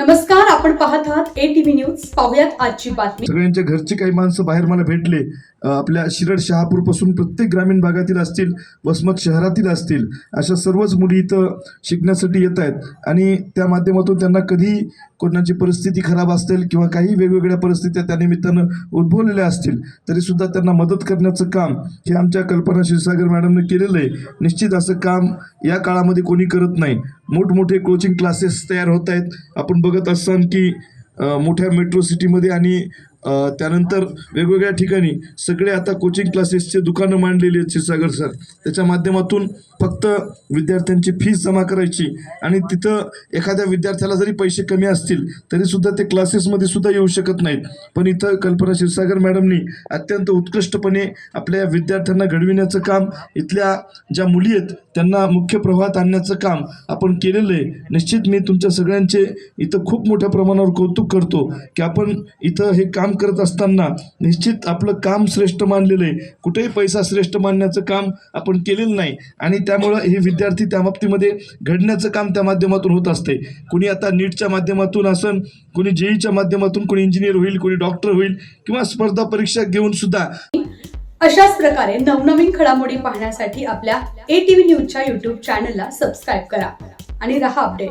नमस्कार आपण पाहत आहात ए टीव्ही न्यूज पाहुयात आजची बातमी. सगळ्यांच्या घरचे काही माणसं बाहेर मला भेटले. आपल्या शिरड शहापूरपासून प्रत्येक ग्रामीण भागातील असतील वसमत शहरातील असतील अशा सर्वच मुली इथं शिकण्यासाठी येत आहेत. आणि त्या माध्यमातून त्यांना कधी कोणाची परिस्थिती खराब असेल किंवा काही वेगवेगळ्या परिस्थित्या त्या निमित्तानं उद्भवलेल्या असतील तरी सुद्धा त्यांना मदत करण्याचं काम हे आमच्या कल्पना क्षीरसागर मॅडमने केलेलं आहे. निश्चित असं काम या काळामध्ये कोणी करत नाही. मोठमोठे कोचिंग क्लासेस तयार होत आहेत. आपण बघत असाल की मोठ्या मेट्रो सिटीमध्ये आणि त्यानंतर वेगवेगळ्या ठिकाणी सगळे आता कोचिंग क्लासेसचे दुकानं मांडलेली आहेत क्षीरसागर सर. त्याच्या माध्यमातून फक्त विद्यार्थ्यांची फीस जमा करायची आणि तिथं एखाद्या विद्यार्थ्याला जरी पैसे कमी असतील तरीसुद्धा ते क्लासेसमध्ये सुद्धा येऊ शकत नाहीत. पण इथं कल्पना क्षीरसागर मॅडमनी अत्यंत उत्कृष्टपणे आपल्या विद्यार्थ्यांना घडविण्याचं काम इथल्या ज्या मुली आहेत त्यांना मुख्य प्रवाहात आणण्याचं काम आपण केलेलं आहे. निश्चित मी तुमच्या सगळ्यांचे इथं खूप मोठ्या प्रमाणावर कौतुक करतो की आपण इथं हे काम करत असताना निश्चित आपलं काम श्रेष्ठ मानलेलं आहे. कुठेही पैसा श्रेष्ठ मानण्याचं काम आपण केलेलं नाही. आणि त्यामुळं हे विद्यार्थी त्या बाबतीमध्ये घडण्याचं काम त्या माध्यमातून होत असते कुणी आता नीटच्या माध्यमातून असन कुणी जेईच्या माध्यमातून कुणी इंजिनियर होईल कुणी डॉक्टर होईल किंवा स्पर्धा परीक्षा घेऊन सुद्धा. अशाच प्रकारे नवनवीन घडामोडी पाहण्यासाठी आपल्या ए टीव्ही न्यूजच्या युट्यूब चॅनलला सबस्क्राईब करा. आणि रहा अपडेट